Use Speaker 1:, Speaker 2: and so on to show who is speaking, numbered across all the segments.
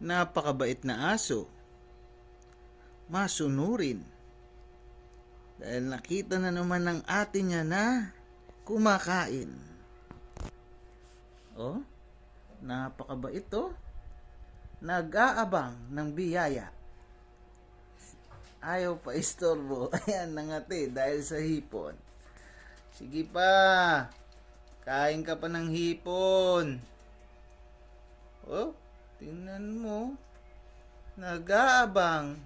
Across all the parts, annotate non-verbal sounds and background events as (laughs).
Speaker 1: Napakabait na aso. Masunurin. Dahil nakita na naman ng ate niya na kumakain. Oh, napakabait to. Nag-aabang ng biyaya. Ayaw pa istorbo. (laughs) Ayan, nangati dahil sa hipon. Sige pa. Kain ka pa ng hipon. Oh, tingnan mo. Nag-aabang.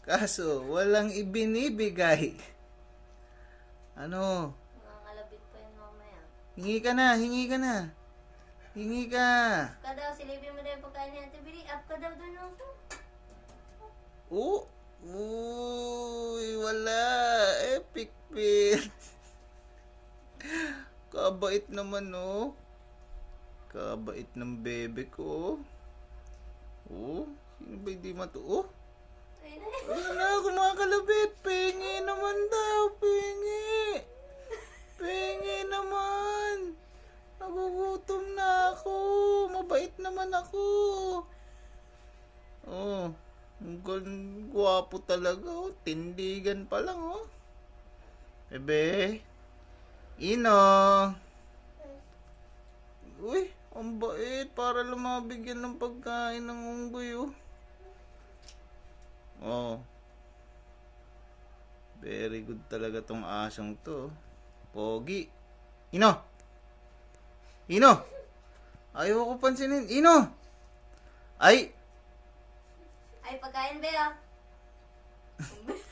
Speaker 1: Kaso, walang ibinibigay. Ano?
Speaker 2: Mga kalabit pa yun mamaya.
Speaker 1: Hingi ka na, hingi ka na. Hingi ka.
Speaker 2: Ka daw, silipin mo daw yung pagkain ni Ate Bili. Up ka daw doon ako.
Speaker 1: Oh, uy, wala. Epic fail. Kabait naman, oh. Kabait ng bebe ko. Oh, sino ba hindi matu... Oh,
Speaker 2: Ayun na.
Speaker 1: Kumakalabit. Pengi naman daw, pengi. Pengi naman. Nagugutom na ako. Mabait naman ako. Oh, ang gwapo talaga. Oh. Tindigan pa lang, oh. Bebe. Ino. Uy, ang bait. Para lang mabigyan ng pagkain ng unggoy, oh. Oh. Very good talaga tong asong to. Pogi. Ino! Ino! Ayaw ko pansinin. Ino! Ay!
Speaker 2: Ay, pagkain ba yun? (laughs)